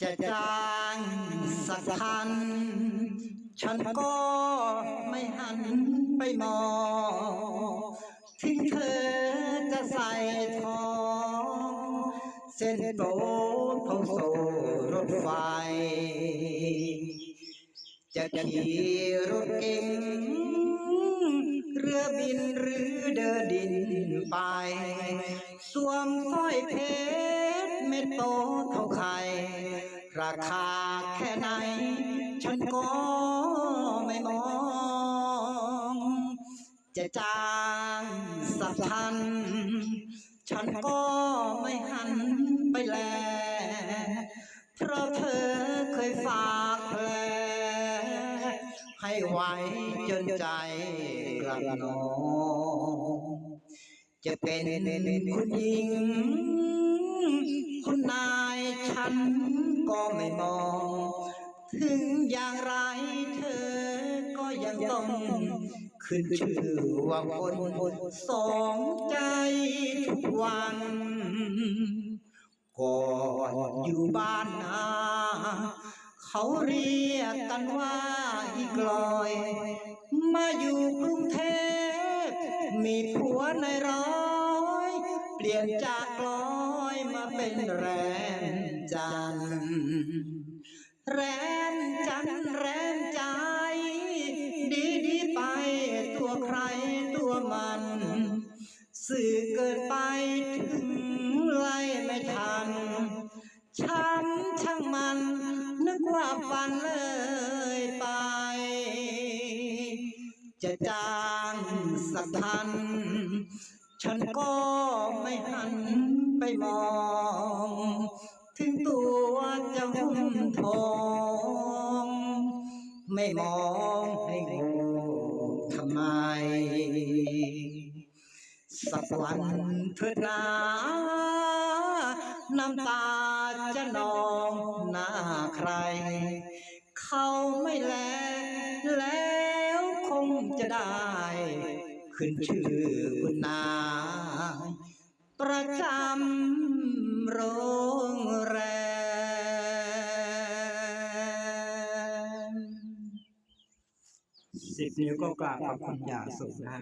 จะจางสักพัน ฉันก็ไม่หันไปมองถึงเธอจะใส่ทอง เส้นโตเข้าโซ่รถไฟ จะขี่รถเก๋งเรือบินหรือเดินดินไป สวมสร้อยเพชรเม็ดโตเท่าข ราคาแค่ไหน ฉันก็ไม่มอง จะจางสักพัน ฉันก็ไม่หันไปแล เพราะเธอเคยฝากแผลให้ไว้จนใจกลับนองจะเป็นคุณหญิง คุณนาย ฉันก็ไม่มอง ถึงอย่างไรเธอก็ยังต้อง ขึ้นชื่อว่าคนสองใจทุกวันก่อนอยู่บ้านนาเขาเรียกกันว่าอีกลอย มาอยู่กรุงเทพมีผัวในร้อย เปลี่ยนจากกลอย มาเป็นแรมจันทร์แรมจันทร์แรมใจดีดีไปตัวใครตัวมัน สื่อเกินไปถึงไล่ไม่ทันช้ำช่างมันนึกว่าฝันเลยไป จะจางสักทัน ฉันก็ไม่หันไปมอง ถึงตัวจะหุ้มทอง ไม่มองให้ง่ทำไม สักวันเถิดนาน้ำตาจะนองหน้าใคร เขาไม่แลแล้วคงจะได้ ขึ้นชื่อคุณนา ประจำโรงแรมสิบนิ้วก็กราบขอบคุณอย่างสูงนะ